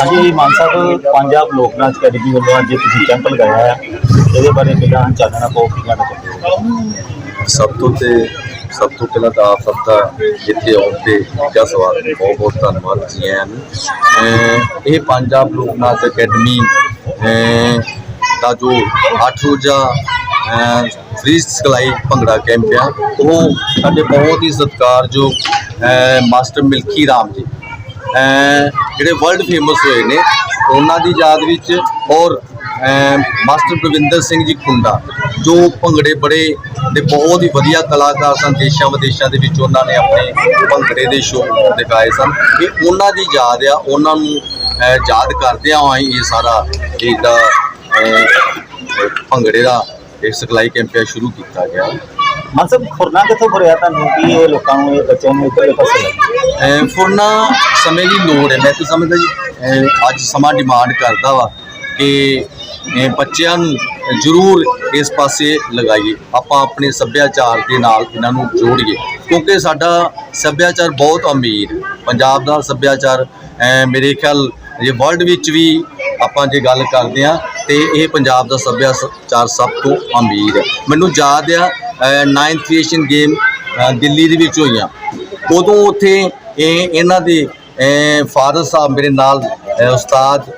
ਹਾਂਜੀ ਮਾਨ ਸਾਹਿਬ, ਪੰਜਾਬ ਲੋਕ ਨਾਚ ਅਕੈਡਮੀ ਵੱਲੋਂ ਅੱਜ ਤੁਸੀਂ ਕੈਂਪ ਲਗਾਇਆ ਹੈ। ਇਹਦੇ ਬਾਰੇ ਪਹਿਲਾਂ ਚਾਨਣਾ ਪਾਓ ਕੀ ਕਹਿਣਾ ਚਾਹੁੰਦੇ ਸਭ ਤੋਂ ਤੇ ਸਭ ਤੋਂ ਪਹਿਲਾਂ ਤਾਂ ਆਪ ਸਭ ਦਾ ਇੱਥੇ ਆਉਣ ਤੇ ਕਿਆ ਸਵਾਲ, ਬਹੁਤ ਬਹੁਤ ਧੰਨਵਾਦ ਜੀ ਆਇਆਂ ਨੂੰ। ਇਹ ਪੰਜਾਬ ਲੋਕ ਨਾਚ ਅਕੈਡਮੀ ਦਾ ਜੋ 8 ਰੋਜ਼ਾ ਫ੍ਰੀ ਸਿਖਲਾਈ ਭੰਗੜਾ ਕੈਂਪ ਆ, ਉਹ ਸਾਡੇ ਬਹੁਤ ਹੀ ਸਤਿਕਾਰਯੋਗ, ਅਹ ਮਾਸਟਰ ਮਿਲਖੀ ਰਾਮ ਜੀ। ਜਿਹੜੇ ਵਰਲਡ ਫੇਮਸ ਹੋਏ ਨੇ, ਉਹਨਾਂ ਦੀ ਯਾਦ ਵਿੱਚ ਔਰ ਮਾਸਟਰ ਪ੍ਰਵਿੰਦਰ ਸਿੰਘ ਜੀ ਖੁੰਡਾ, ਜੋ ਭੰਗੜੇ ਬੜੇ ਦੇ ਬਹੁਤ ਹੀ ਵਧੀਆ ਕਲਾਕਾਰ ਸਨ, ਦੇਸ਼ਾਂ ਵਿਦੇਸ਼ਾਂ ਦੇ ਵਿੱਚ ਉਹਨਾਂ ਨੇ ਆਪਣੇ ਭੰਗੜੇ ਦੇ ਸ਼ੋਅ ਦਿਖਾਏ ਸਨ। ਇਹ ਉਹਨਾਂ ਦੀ ਯਾਦ ਆ, ਉਹਨਾਂ ਨੂੰ ਯਾਦ ਕਰਦਿਆਂ ਹੋਇਆ ਹੀ ਇਹ ਸਾਰਾ ਇਹਦਾ ਭੰਗੜੇ ਦਾ ਇਹ ਸਿਖਲਾਈ ਕੈਂਪ ਹੈ ਸ਼ੁਰੂ ਕੀਤਾ ਗਿਆ। ਮਾਨ ਫੁਰਨਾ ਖੁਰਨਾ ਕਿੱਥੋਂ ਭਰਿਆ ਤੁਹਾਨੂੰ ਕਿ ਇਹ ਲੋਕਾਂ ਨੂੰ, ਇਹ ਬੱਚਿਆਂ ਨੂੰ ਇੱਧਰਲੇ ਪਾਸੇ ਲੱਗੇ ਅਹ ਫੁਰਨਾ ਸਮੇਂ ਦੀ ਲੋੜ ਹੈ, ਮੈਂ ਤਾਂ ਸਮਝਦਾ ਜੀ ਅਹ ਅੱਜ ਸਮਾਂ ਡਿਮਾਂਡ ਕਰਦਾ ਵਾ ਕਿ ਅਹ ਬੱਚਿਆਂ ਨੂੰ ਜ਼ਰੂਰ ਇਸ ਪਾਸੇ ਲਗਾਈਏ, ਆਪਾਂ ਆਪਣੇ ਸੱਭਿਆਚਾਰ ਦੇ ਨਾਲ ਇਹਨਾਂ ਨੂੰ ਜੋੜੀਏ, ਕਿਉਂਕਿ ਸਾਡਾ ਸੱਭਿਆਚਾਰ ਬਹੁਤ ਅਮੀਰ ਹੈ। ਪੰਜਾਬ ਦਾ ਸੱਭਿਆਚਾਰ ਅਹ ਮੇਰੇ ਖਿਆਲ ਜੇ ਵਰਲਡ ਵਿੱਚ ਵੀ ਆਪਾਂ ਜੇ ਗੱਲ ਕਰਦੇ ਆ ਤੇ ਇਹ ਪੰਜਾਬ ਦਾ ਸੱਭਿਆਚਾਰ ਸਭ ਤੋਂ ਅਮੀਰ ਹੈ ਮੈਨੂੰ ਯਾਦ ਆ 9th ਏਸ਼ੀਅਨ ਗੇਮ ਦਿੱਲੀ ਦੇ ਵਿੱਚ ਹੋਈਆਂ। ਉਦੋਂ ਉੱਥੇ ਇਹ ਇਹਨਾਂ ਦੇ ਫਾਦਰ ਸਾਹਿਬ ਮੇਰੇ ਨਾਲ ਉਸਤਾਦ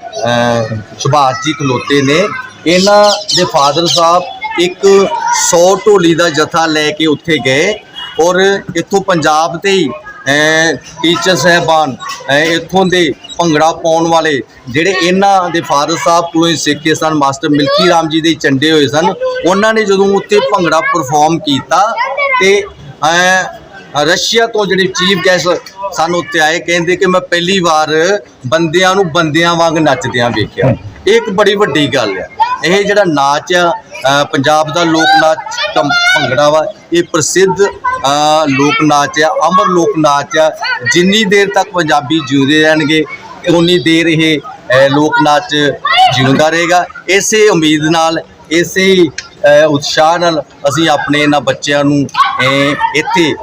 ਸੁਭਾਸ਼ ਜੀ ਖਲੋਤੇ ਨੇ। ਇਹਨਾਂ ਦੇ ਫਾਦਰ ਸਾਹਿਬ ਇੱਕ 100 ਢੋਲੀ ਦਾ ਜਥਾ ਲੈ ਕੇ ਉੱਥੇ ਗਏ ਔਰ ਇੱਥੋਂ ਪੰਜਾਬ 'ਤੇ ਹੀ ਟੀਚਰ ਸਹਿਬਾਨ ਇੱਥੋਂ ਦੇ ਭੰਗੜਾ ਪਾਉਣ ਵਾਲੇ ਜਿਹੜੇ ਇਹਨਾਂ ਦੇ ਫਾਦਰ ਸਾਹਿਬ ਕੋਲੋਂ ਹੀ ਸਿੱਖੇ ਸਨ, ਮਾਸਟਰ ਮਿਲਕੀ ਰਾਮ ਜੀ ਦੇ ਚੰਡੇ ਹੋਏ ਸਨ, ਉਹਨਾਂ ਨੇ ਜਦੋਂ ਉੱਥੇ ਭੰਗੜਾ ਪਰਫਾਰਮ ਕੀਤਾ ਤੇ ਰਸ਼ੀਆ ਤੋਂ ਜਿਹੜੇ ਚੀਫ ਗੈਸਟ ਸਾਨੂੰ ਉੱਤੇ ਆਏ, ਕਹਿੰਦੇ ਕਿ ਮੈਂ ਪਹਿਲੀ ਵਾਰ ਬੰਦਿਆਂ ਨੂੰ ਬੰਦਿਆਂ ਵਾਂਗ ਨੱਚਦਿਆਂ ਵੇਖਿਆ। ਇਹ ਇੱਕ ਬੜੀ ਵੱਡੀ ਗੱਲ ਹੈ। ਇਹ ਜਿਹੜਾ ਨਾਚ ਆ ਪੰਜਾਬ ਦਾ ਲੋਕ ਨਾਚ ਕੰ- ਭੰਗੜਾ ਵਾ, ਇਹ ਪ੍ਰਸਿੱਧ ਲੋਕ ਨਾਚ ਆ, ਅਮਰ ਲੋਕ ਨਾਚ ਆ। ਜਿੰਨੀ ਦੇਰ ਤੱਕ ਪੰਜਾਬੀ ਜਿਉਂਦੇ ਰਹਿਣਗੇ ਉਨੀ ਦੇਰ ਇਹ ਲੋਕ ਨਾਚ ਜਿਉਂਦਾ ਰਹੇਗਾ। ਇਸੇ ਉਮੀਦ ਨਾਲ, ਇਸੇ ਉਤਸ਼ਾਹ ਨਾਲ ਅਸੀਂ ਆਪਣੇ ਇਹਨਾਂ ਬੱਚਿਆਂ ਨੂੰ ਇੱਥੇ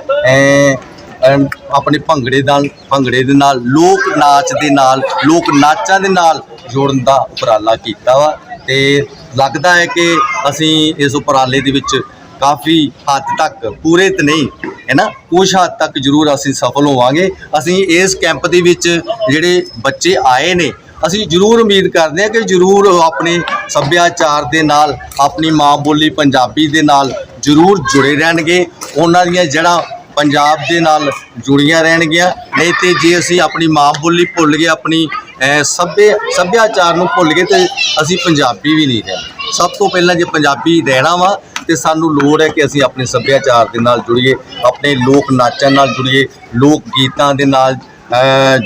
ਆਪਣੇ ਭੰਗੜੇ ਨਾਲ, ਭੰਗੜੇ ਦੇ ਨਾਲ, ਲੋਕ ਨਾਚ ਦੇ ਨਾਲ, ਲੋਕ ਨਾਚਾਂ ਦੇ ਨਾਲ ਜੋੜਨ ਦਾ ਉਪਰਾਲਾ ਕੀਤਾ ਵਾ। ਤੇ ਲੱਗਦਾ ਹੈ ਕਿ ਅਸੀਂ ਇਸ ਉਪਰਾਲੇ ਦੇ ਵਿੱਚ ਕਾਫੀ ਹੱਦ ਤੱਕ ਪੂਰੇ ਤੇ ਨਹੀਂ, ਹੈ ਨਾ? ਕੁਝ ਹੱਦ ਤੱਕ ਜ਼ਰੂਰ ਅਸੀਂ ਸਫਲ ਹੋਵਾਂਗੇ। ਅਸੀਂ ਇਸ ਕੈਂਪ ਦੇ ਵਿੱਚ ਜਿਹੜੇ ਬੱਚੇ ਆਏ ਨੇ, ਅਸੀਂ ਜ਼ਰੂਰ ਉਮੀਦ ਕਰਦੇ ਹਾਂ ਕਿ ਜ਼ਰੂਰ ਆਪਣੇ ਸੱਭਿਆਚਾਰ ਦੇ ਨਾਲ, ਆਪਣੀ ਮਾਂ ਬੋਲੀ ਪੰਜਾਬੀ ਦੇ ਨਾਲ ਜ਼ਰੂਰ ਜੁੜੇ ਰਹਿਣਗੇ। ਉਹਨਾਂ ਦੀਆਂ ਜੜ੍ਹਾਂ ਪੰਜਾਬ ਦੇ ਨਾਲ ਜੁੜੀਆਂ ਰਹਿਣਗੀਆਂ। ਨਹੀਂ ਤੇ ਜੇ ਅਸੀਂ ਆਪਣੀ ਮਾਂ ਬੋਲੀ ਭੁੱਲ ਗਏ, ਆਪਣੀ ਅਹ, ਸੱਭਿਆ ਸੱਭਿਆਚਾਰ ਨੂੰ ਭੁੱਲ ਗਏ ਤੇ ਅਸੀਂ ਪੰਜਾਬੀ ਵੀ ਨਹੀਂ ਰਹਿਣਾ ਸਭ ਤੋਂ ਪਹਿਲਾਂ ਜੇ ਪੰਜਾਬੀ ਰਹਿਣਾ ਵਾ ਤੇ ਸਾਨੂੰ ਲੋੜ ਹੈ ਕਿ ਅਸੀਂ ਆਪਣੇ ਸੱਭਿਆਚਾਰ ਦੇ ਨਾਲ ਜੁੜੀਏ ਆਪਣੇ ਲੋਕ ਨਾਚਾਂ ਨਾਲ ਜੁੜੀਏ ਲੋਕ ਗੀਤਾਂ ਦੇ ਨਾਲ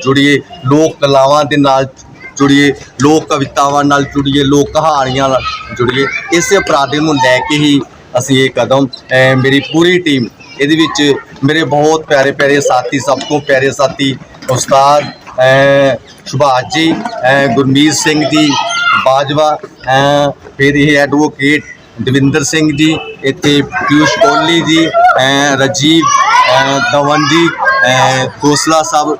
ਜੁੜੀਏ ਲੋਕ ਕਲਾਵਾਂ ਦੇ ਨਾਲ ਜੁੜੀਏ ਲੋਕ ਕਵਿਤਾਵਾਂ ਨਾਲ ਜੁੜੀਏ ਲੋਕ ਕਹਾਣੀਆਂ ਨਾਲ ਜੁੜੀਏ। ਇਸੇ ਉਪਰਾਲੇ ਨੂੰ ਲੈ ਕੇ ਹੀ ਅਸੀਂ ਇਹ ਕਦਮ ਮੇਰੀ ਪੂਰੀ ਟੀਮ ਇਹਦੇ ਵਿੱਚ ਮੇਰੇ ਬਹੁਤ ਪਿਆਰੇ ਪਿਆਰੇ ਸਾਥੀ ਸਭ ਤੋਂ ਪਿਆਰੇ ਸਾਥੀ ਉਸਤਾਦ ਸੁਭਾਸ਼ ਜੀ ਗੁਰਮੀਤ ਸਿੰਘ ਜੀ ਬਾਜਵਾ ਫਿਰ ਇਹ ਐਡਵੋਕੇਟ ਦਵਿੰਦਰ ਸਿੰਘ ਜੀ ਇੱਥੇ ਪਿਊਸ਼ ਕੋਹਲੀ ਜੀ ਅਹ, ਰਾਜੀਵ ਅਹ, ਜੀ ਅਹ, ਸਾਹਿਬ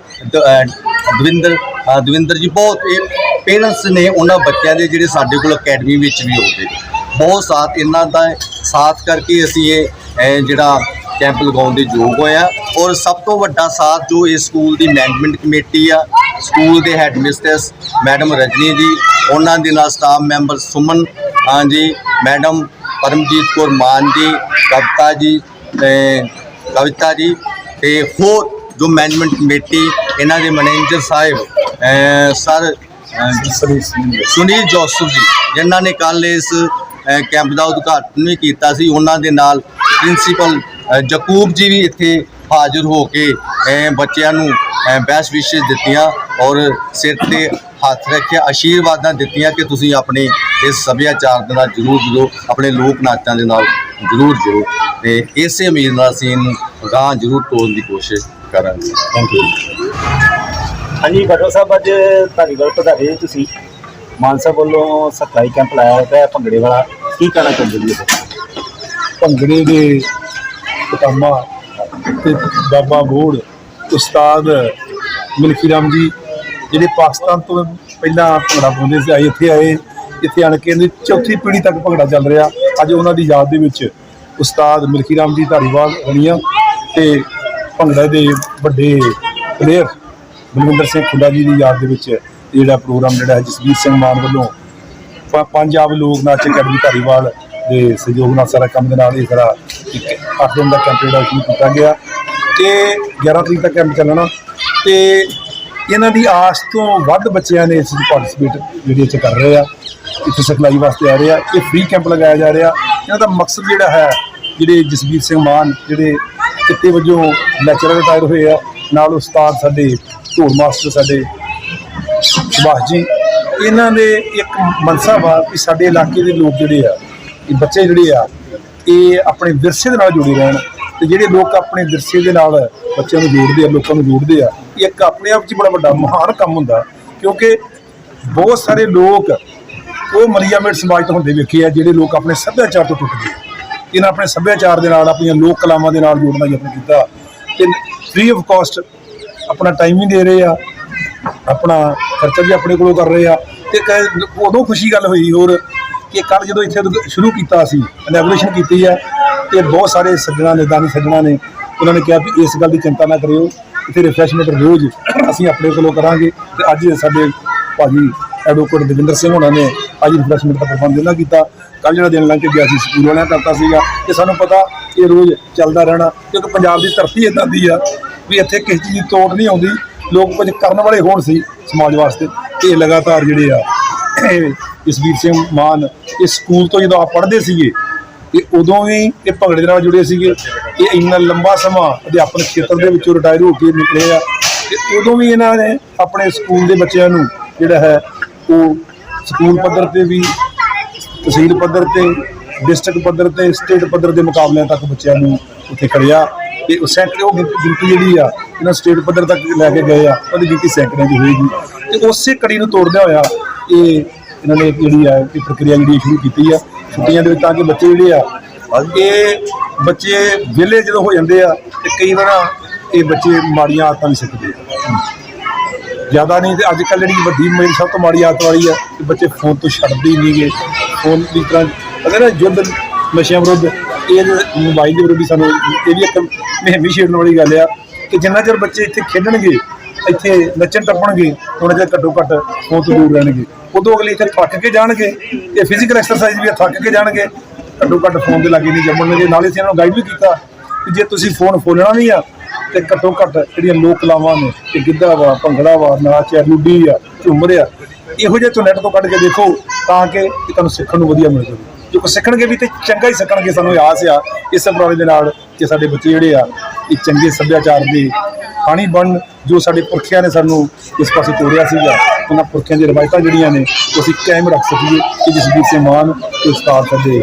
ਦਵਿੰਦਰ ਦਵਿੰਦਰ ਜੀ ਬਹੁਤ ਇਹ ਪੇਰੈਂਟਸ ਨੇ ਉਹਨਾਂ ਬੱਚਿਆਂ ਦੇ ਜਿਹੜੇ ਸਾਡੇ ਕੋਲ ਅਕੈਡਮੀ ਵਿੱਚ ਵੀ ਆਉਂਦੇ ਨੇ। ਬਹੁਤ ਸਾਥ ਇਹਨਾਂ ਦਾ ਸਾਥ ਕਰਕੇ ਅਸੀਂ ਇਹ ਜਿਹੜਾ ਕੈਂਪ ਲਗਾਉਣ ਦੇ ਯੋਗ ਹੋਇਆ ਔਰ ਸਭ ਤੋਂ ਵੱਡਾ ਸਾਥ ਜੋ ਇਸ ਸਕੂਲ ਦੀ ਮੈਨੇਜਮੈਂਟ ਕਮੇਟੀ ਆ, ਸਕੂਲ ਦੇ headmistress madam Rajni ji, ਉਹਨਾਂ ਦੇ ਨਾਲ ਸਟਾਫ ਮੈਂਬਰ ਸੁਮਨ, ਹਾਂ ਜੀ, ਮੈਡਮ ਪਰਮਜੀਤ ਕੌਰ ਮਾਨ ਜੀ, ਕਵਿਤਾ ਜੀ ਕਵਿਤਾ ਜੀ, ਤੇ ਹੋਰ ਜੋ ਮੈਨੇਜਮੈਂਟ ਕਮੇਟੀ, ਇਹਨਾਂ ਦੇ ਮੈਨੇਜਰ ਸਾਹਿਬ ਸਰ, ਸੁਨੀਲ ਜੋਸਫ ਜੀ, ਜਿਨ੍ਹਾਂ ਨੇ ਕੱਲ ਇਸ ਕੈਂਪ ਦਾ ਉਦਘਾਟਨ ਵੀ ਕੀਤਾ ਸੀ, ਉਹਨਾਂ ਦੇ ਨਾਲ ਪ੍ਰਿੰਸੀਪਲ ਅ, ਜਕੂਬ ਜੀ ਵੀ ਇੱਥੇ ਹਾਜ਼ਰ ਹੋ ਕੇ ਬੱਚਿਆਂ ਨੂੰ ਬੈਸਟ ਵਿਸ਼ੇਸ ਦਿੱਤੀਆਂ ਔਰ ਸਿਰ ਤੇ ਹੱਥ ਰੱਖਿਆ ਆਸ਼ੀਰਵਾਦਾਂ ਦਿੱਤੀਆਂ ਕਿ ਤੁਸੀਂ ਆਪਣੇ ਇਸ ਸੱਭਿਆਚਾਰ ਦੇ ਨਾਲ ਜਰੂਰ ਜੁੜੋ ਆਪਣੇ ਲੋਕ ਨਾਚਾਂ ਦੇ ਨਾਲ ਜਰੂਰ ਜੁੜੋ ਤੇ ਇਸੇ ਉਮੀਦ ਨਾਲ ਅਸੀਂ ਇਹਨੂੰ ਗਾਂ ਜਰੂਰ ਤੋੜਨ ਦੀ ਕੋਸ਼ਿਸ਼ ਕਰਾਂਗੇ। ਥੈਂਕ ਯੂ ਹਾਂਜੀ ਬਟੋ ਸਾਹਿਬ ਅੱਜ ਧਾਰੀਵਾਲ ਪਧਾਰੇ ਤੁਸੀਂ। ਮਾਨ ਸਾਹਿਬ ਵੱਲੋਂ ਸਿਖਲਾਈ ਕੈਂਪ ਲਾਇਆ ਹੋਇਆ ਹੈ ਭੰਗੜੇ ਵਾਲਾ। ਕੀ ਕਹਿਣਾ ਚਾਹੁੰਦੇ ਜੀ? ਭੰਗੜੇ ਦੇ ਪਤਾਮਾ ਤੇ ਬਾਬਾ ਬੋੜ, ਉਸਤਾਦ ਮਿਲਖੀ ਰਾਮ ਜੀ, ਜਿਹੜੇ ਪਾਕਿਸਤਾਨ ਤੋਂ ਪਹਿਲਾਂ ਭੰਗੜਾ ਪਾਉਂਦੇ ਸੀ, ਆਏ ਇੱਥੇ ਆਏ, ਇੱਥੇ ਆਣ ਕੇ ਇਹਦੀ ਚੌਥੀ ਪੀੜ੍ਹੀ ਤੱਕ ਭੰਗੜਾ ਚੱਲ ਰਿਹਾ। ਅੱਜ ਉਹਨਾਂ ਦੀ ਯਾਦ ਦੇ ਵਿੱਚ ਉਸਤਾਦ ਮਿਲਖੀ ਰਾਮ ਜੀ ਧਾਰੀਵਾਲ ਰਣੀਆਂ ਤੇ ਭੰਗੜਾ ਦੇ ਵੱਡੇ ਪਲੇਅਰ ਬਲਵਿੰਦਰ ਸਿੰਘ ਖੁੱਡਾ ਜੀ ਦੀ ਯਾਦ ਦੇ ਵਿੱਚ ਜਿਹੜਾ ਪ੍ਰੋਗਰਾਮ ਜਿਹੜਾ ਹੈ, ਜਸਵੀਰ ਸਿੰਘ ਮਾਨ ਵੱਲੋਂ ਪ- ਪੰਜਾਬ ਲੋਕ ਨਾਚ ਅਕੈਡਮੀ ਧਾਰੀਵਾਲ ਦੇ ਸਹਿਯੋਗ ਨਾਲ ਸਾਰਾ ਕੰਮ ਦੇ ਨਾਲ ਇਹ ਸਾਰਾ ਇੱਕ ਅੱਠ ਦਿਨ ਦਾ ਕੈਂਪ ਜਿਹੜਾ ਸ਼ੁਰੂ ਕੀਤਾ ਗਿਆ ਇਹ 11 ਤਰੀਕ ਤੱਕ ਕੈਂਪ ਚੱਲਣਾ ਤੇ ਇਹਨਾਂ ਦੀ ਆਸ ਤੋਂ ਵੱਧ ਬੱਚਿਆਂ ਨੇ ਇਸ ਵਿੱਚ ਪਾਰਟਿਸਿਪੇਟ ਜਿਹੜੀ ਇਹ 'ਚ ਕਰ ਰਹੇ ਆ, ਇੱਥੇ ਸਿਖਲਾਈ ਵਾਸਤੇ ਆ ਰਹੇ ਆ, ਇਹ ਫ੍ਰੀ ਕੈਂਪ ਲਗਾਇਆ ਜਾ ਰਿਹਾ। ਇਹਨਾਂ ਦਾ ਮਕਸਦ ਜਿਹੜਾ ਹੈ, ਜਿਹੜੇ ਜਸਵੀਰ ਸਿੰਘ ਮਾਨ, ਜਿਹੜੇ ਕਿੱਤੇ ਵਜੋਂ ਲੈਕਚਰਰ ਰਿਟਾਇਰ ਹੋਏ ਆ, ਨਾਲ ਉਸਤਾਦ ਸਾਡੇ ਢੋਲ ਮਾਸਟਰ ਸਾਡੇ ਸੁਭਾਸ਼ ਜੀ, ਇਹਨਾਂ ਦੇ ਇੱਕ ਮਨਸਾ ਵਾ ਕਿ ਸਾਡੇ ਇਲਾਕੇ ਦੇ ਲੋਕ ਜਿਹੜੇ ਆ ਇਹ ਬੱਚੇ ਜਿਹੜੇ ਆ, ਇਹ ਆਪਣੇ ਵਿਰਸੇ ਦੇ ਨਾਲ ਜੁੜੇ ਰਹਿਣ ਤੇ ਜਿਹੜੇ ਲੋਕ ਆਪਣੇ ਵਿਰਸੇ ਦੇ ਨਾਲ ਬੱਚਿਆਂ ਨੂੰ ਜੋੜਦੇ ਆ, ਲੋਕਾਂ ਨੂੰ ਜੋੜਦੇ ਆ, ਇਹ ਇੱਕ ਆਪਣੇ ਆਪ 'ਚ ਬੜਾ ਵੱਡਾ ਮਹਾਨ ਕੰਮ ਹੁੰਦਾ। ਕਿਉਂਕਿ ਬਹੁਤ ਸਾਰੇ ਲੋਕ ਉਹ ਮਰੀਆਮੇਟ ਸਮਾਜ ਤੋਂ ਹੁੰਦੇ ਵੇਖੇ ਆ, ਜਿਹੜੇ ਲੋਕ ਆਪਣੇ ਸੱਭਿਆਚਾਰ ਤੋਂ ਟੁੱਟ ਗਏ ਇਹਨਾਂ ਆਪਣੇ ਸੱਭਿਆਚਾਰ ਦੇ ਨਾਲ, ਆਪਣੀਆਂ ਲੋਕ ਕਲਾਵਾਂ ਦੇ ਨਾਲ ਜੋੜਨਾ ਯਤਨ ਕੀਤਾ। ਤੇ ਫ੍ਰੀ ਆਫ ਕਾਸਟ ਆਪਣਾ ਟਾਈਮ ਵੀ ਦੇ ਰਹੇ ਆ, ਆਪਣਾ ਖਰਚਾ ਵੀ ਆਪਣੇ ਕੋਲੋਂ ਕਰ ਰਹੇ ਆ। ਤੇ ਕ- ਉਦੋਂ ਖੁਸ਼ੀ ਗੱਲ ਹੋਈ ਹੋਰ ਕਿ ਕੱਲ ਜਦੋਂ ਇੱਥੇ ਸ਼ੁਰੂ ਕੀਤਾ ਸੀ, ਇਨੈਗੂਰੇਸ਼ਨ ਕੀਤੀ ਹੈ, ਤੇ ਬਹੁਤ ਸਾਰੇ ਸੱਜਣਾ ਨੇ, ਦਾਨੀ ਸੱਜਣਾ ਨੇ, ਉਹਨਾਂ ਨੇ ਕਿਹਾ ਵੀ ਇਸ ਗੱਲ ਦੀ ਚਿੰਤਾ ਨਾ ਕਰਿਓ, ਇੱਥੇ ਰਿਫਰੈਸ਼ਮੈਂਟ ਰੋਜ਼ ਅਸੀਂ ਆਪਣੇ ਕੋਲੋਂ ਕਰਾਂਗੇ, ਤੇ ਅੱਜ ਸਾਡੇ ਭਾਜੀ ਐਡਵੋਕੇਟ ਦਵਿੰਦਰ ਸਿੰਘ ਹੋਣਾ ਨੇ ਅੱਜ ਰਿਫਰੈਸ਼ਮੈਂਟ ਦਾ ਪ੍ਰਬੰਧ ਇਹਨਾਂ ਕੀਤਾ ਕੱਲ ਜਿਹੜਾ ਦਿਨ ਲੰਘ ਕੇ ਗਿਆ ਸੀ, ਸਕੂਲ ਵਾਲਿਆਂ ਕਰਤਾ ਸੀਗਾ, ਤੇ ਸਾਨੂੰ ਪਤਾ ਇਹ ਰੋਜ਼ ਚੱਲਦਾ ਰਹਿਣਾ, ਕਿਉਂਕਿ ਪੰਜਾਬ ਦੀ ਧਰਤੀ ਇਦਾਂ ਦੀ ਆ ਵੀ ਇੱਥੇ ਕਿਸੇ ਚੀਜ਼ ਦੀ ਤੋੜ ਨਹੀਂ ਆਉਂਦੀ, ਲੋਕ ਕੁਝ ਕਰਨ ਵਾਲੇ ਹੋਣ ਸੀ ਸਮਾਜ ਵਾਸਤੇ ਇਹ ਲਗਾਤਾਰ ਜਿਹੜੇ ਆ ਜਸਵੀਰ ਸਿੰਘ ਮਾਨ, ਇਹ ਸਕੂਲ ਤੋਂ ਜਦੋਂ ਆਪ ਪੜ੍ਹਦੇ ਸੀਗੇ, ਇਹ ਉਦੋਂ ਵੀ ਇਹ ਭੰਗੜੇ ਦੇ ਨਾਲ ਜੁੜੇ ਸੀਗੇ। ਇਹ ਇੰਨਾ ਲੰਬਾ ਸਮਾਂ ਅਧਿਆਪਨ ਖੇਤਰ ਦੇ ਵਿੱਚੋਂ ਰਿਟਾਇਰ ਹੋ ਕੇ ਨਿਕਲੇ ਆ। ਤੇ ਉਦੋਂ ਵੀ ਇਹਨਾਂ ਨੇ ਆਪਣੇ ਸਕੂਲ ਦੇ ਬੱਚਿਆਂ ਨੂੰ ਜਿਹੜਾ ਹੈ, ਉਹ ਸਕੂਲ ਪੱਧਰ ਤੇ ਵੀ, ਤਹਿਸੀਲ ਪੱਧਰ ਤੇ ਡਿਸਟ੍ਰਿਕਟ ਪੱਧਰ ਤੇ ਸਟੇਟ ਪੱਧਰ ਦੇ ਮੁਕਾਬਲਿਆਂ ਤੱਕ ਬੱਚਿਆਂ ਨੂੰ ਉੱਥੇ ਖੜਿਆ। ਤੇ ਉਹ ਸੈਂਕੜੇ ਉਹ ਗਿਣਤੀ ਗਿਣਤੀ ਜਿਹੜੀ ਆ, ਇਹਨਾਂ ਸਟੇਟ ਪੱਧਰ ਤੱਕ ਲੈ ਕੇ ਗਏ ਆ। ਉਹਦੀ ਗਿਣਤੀ ਸੈਂਕੜਿਆਂ ਦੀ ਹੋਏਗੀ। ਤੇ ਉਸੇ ਕੜੀ ਨੂੰ ਤੋੜਦਿਆਂ ਹੋਇਆ ਇਹ ਇਹਨਾਂ ਨੇ ਜਿਹੜੀ ਆ ਇਹ ਪ੍ਰਕਿਰਿਆ ਜਿਹੜੀ ਸ਼ੁਰੂ ਕੀਤੀ ਆ ਛੁੱਟੀਆਂ ਦੇ ਵਿੱਚ ਤਾਂ ਕਿ ਬੱਚੇ ਜਿਹੜੇ ਆ ਇਹ ਬੱਚੇ ਵਿਹਲੇ ਜਦੋਂ ਹੋ ਜਾਂਦੇ ਆ ਤੇ ਕਈ ਵਾਰ ਇਹ ਬੱਚੇ ਮਾੜੀਆਂ ਆਦਤਾਂ ਵੀ ਸਿੱਖਦੇ ਆ। ਜ਼ਿਆਦਾ ਨਹੀਂ ਤੇ ਅੱਜ ਕੱਲ੍ਹ ਜਿਹੜੀ ਵੱਡੀ ਮੇਰੀ ਸਭ ਤੋਂ ਮਾੜੀ ਆਦਤ ਵਾਲੀ ਆ ਕਿ ਬੱਚੇ ਫੋਨ ਤੋਂ ਛੱਡਦੇ ਹੀ ਨਹੀਂਗੇ। ਫੋਨ ਦੀ ਤਰ੍ਹਾਂ ਅਗਰ ਨਾ ਯੁੱਧ ਨਸ਼ਿਆਂ ਵਿਰੁੱਧ ਇਹ ਮੋਬਾਈਲ ਦੇ ਵਿਰੁੱਧ ਵੀ ਸਾਨੂੰ ਇਹ ਵੀ ਇੱਕ ਮੁਹਿੰਮ ਛੇੜਨ ਵਾਲੀ ਗੱਲ ਆ ਕਿ ਜਿੰਨਾ ਚਿਰ ਬੱਚੇ ਇੱਥੇ ਖੇਡਣਗੇ ਇੱਥੇ ਨੱਚਣ ਟੱਪਣਗੇ ਉਹਨਾਂ ਚਿਰ ਘੱਟੋ ਘੱਟ ਫੋਨ ਤੋਂ ਦੂਰ ਰਹਿਣਗੇ। ਉਦੋਂ ਅਗਲੇ ਇੱਥੇ ਥੱਕ ਕੇ ਜਾਣਗੇ ਤੇ ਫਿਜ਼ੀਕਲ ਐਕਸਰਸਾਈਜ਼ ਵੀ ਥੱਕ ਕੇ ਜਾਣਗੇ। ਘੱਟੋ ਘੱਟ ਫੋਨ ਦੇ ਲਾਗੇ ਨਹੀਂ ਜੰਮਣਗੇ। ਨਾਲੇ ਅਸੀਂ ਇਹਨਾਂ ਨੂੰ ਗਾਈਡ ਵੀ ਕੀਤਾ ਕਿ ਜੇ ਤੁਸੀਂ ਫੋਨ ਫੋਲਣਾ ਵੀ ਆ, ਤੇ ਘੱਟੋ ਘੱਟ ਜਿਹੜੀਆਂ ਲੋਕ ਕਲਾਵਾਂ ਨੇ ਤੇ ਗਿੱਧਾ ਵਾ, ਭੰਗੜਾ ਵਾ, ਨਾਚ ਆ, ਲੁੱਡੀ ਆ, ਝੂਮਰ ਆ, ਇਹੋ ਜਿਹੇ ਤੋਂ ਨੈਟ ਤੋਂ ਕੱਢ ਕੇ ਦੇਖੋ ਤਾਂ ਕਿ ਤੁਹਾਨੂੰ ਸਿੱਖਣ ਨੂੰ ਵਧੀਆ ਮਿਲ ਜਾਵੇ। ਜੋ ਕੋ ਸਿੱਖਣਗੇ ਵੀ ਤੇ ਚੰਗਾ ਹੀ ਸਿੱਖਣਗੇ, ਸਾਨੂੰ ਆਸ ਆ ਇਸ ਪ੍ਰੋਗਰਾਮ ਦੇ ਨਾਲ ਕਿ ਸਾਡੇ ਬੱਚੇ ਜਿਹੜੇ ਆ, ਇਹ ਚੰਗੇ ਸੱਭਿਆਚਾਰ ਦੇ ਪਾਣੀ ਬਣ ਜੋ ਸਾਡੇ ਪੁਰਖਿਆਂ ਨੇ ਸਾਨੂੰ ਇਸ ਪਾਸੇ ਤੋੜਿਆ ਸੀਗਾ, ਉਹਨਾਂ ਪੁਰਖਿਆਂ ਦੀ ਰਵਾਇਤਾਂ ਜਿਹੜੀਆਂ ਨੇ, ਉਹ ਅਸੀਂ ਕਾਇਮ ਰੱਖ ਸਕੀਏ ਕਿ ਜਸਬੀਰ ਸਿੰਘ ਮਾਨ ਤੇ ਉਸਤਾਦ ਸਾਡੇ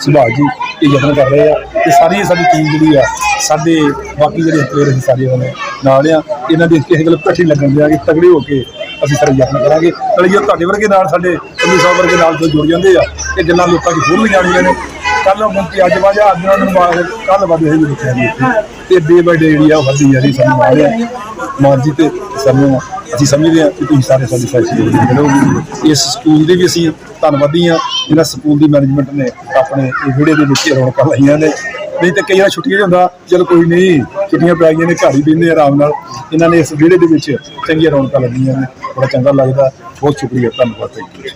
ਸੁਭਾਸ਼ ਜੀ ਇਹ ਯਤਨ ਕਰ ਰਹੇ ਆ। ਤੇ ਸਾਰੀ ਸਾਡੀ ਟੀਮ ਜਿਹੜੀ ਆ, ਸਾਡੇ ਬਾਕੀ ਜਿਹੜੇ ਪਲੇਅਰ ਅਸੀਂ ਸਾਰੇ ਹੋਣੇ ਨਾਲ ਆ, ਇਹਨਾਂ ਦੇ ਕਿਸੇ ਗੱਲ ਇਕੱਠੀ ਲੱਗਣ ਦੇ ਹਾਂ ਕਿ ਤਗੜੇ ਹੋ ਕੇ ਅਸੀਂ ਸਾਰੇ ਯਤਨ ਕਰਾਂਗੇ। ਨਾਲੇ ਜੇ ਤੁਹਾਡੇ ਵਰਗੇ ਨਾਲ ਸਾਡੇ ਅੰਮ੍ਰਿਤਸਰ ਵਰਗੇ ਨਾਲ ਜੋ ਜੁੜ ਜਾਂਦੇ ਆ, ਇਹ ਗੱਲਾਂ ਲੋਕਾਂ 'ਚ ਹੋਰ ਵੀ ਜਾਣੀਆਂ ਨੇ। ਕੱਲ ਉਹ ਅੱਜ ਵਾਜਾ, ਅੱਜ ਨੂੰ ਬਾਅਦ ਕੱਲ ਵਾਜੇ ਇਹ ਵੀ ਜੀ ਤੇ ਡੇ ਬਾਈ ਡੇ ਜਿਹੜੀ ਆ ਉਹ ਵੱਧਦੀ ਜਾ ਰਹੀ, ਸਾਨੂੰ ਨਾਲ ਆ ਮਾਨ ਜੀ ਤੇ ਸਾਨੂੰ, ਅਸੀਂ ਸਮਝਦੇ ਹਾਂ ਕਿ ਤੁਸੀਂ ਸਾਰੇ ਸਾਡੀ ਫੈਸਿਲਿਟੀ ਮਿਲੋਗੇ ਇਸ ਸਕੂਲ ਦੇ ਵੀ ਅਸੀਂ ਧੰਨਵਾਦੀ ਹਾਂ। ਇਹਨਾਂ ਸਕੂਲ ਦੀ ਮੈਨੇਜਮੈਂਟ ਨੇ ਆਪਣੇ ਇਹ ਵਿਹੜੇ ਦੇ ਵਿੱਚ ਰੌਣਕਾਂ ਲਾਈਆਂ ਨੇ। ਨਹੀਂ ਤੇ ਕਈ ਵਾਰ ਛੁੱਟੀਆਂ 'ਚ ਹੁੰਦਾ। ਚਲ ਕੋਈ ਨਹੀਂ, ਛੁੱਟੀਆਂ ਪੈ ਗਈਆਂ ਨੇ, ਘਰ ਹੀ ਬਹਿੰਦੇ ਆ ਆਰਾਮ ਨਾਲ। ਇਹਨਾਂ ਨੇ ਇਸ ਵਿਹੜੇ ਦੇ ਵਿੱਚ ਚੰਗੀਆਂ ਰੌਣਕਾਂ ਲੱਗੀਆਂ ਨੇ। ਬੜਾ ਚੰਗਾ ਲੱਗਦਾ। ਬਹੁਤ ਸ਼ੁਕਰੀਆ, ਧੰਨਵਾਦ। Thank you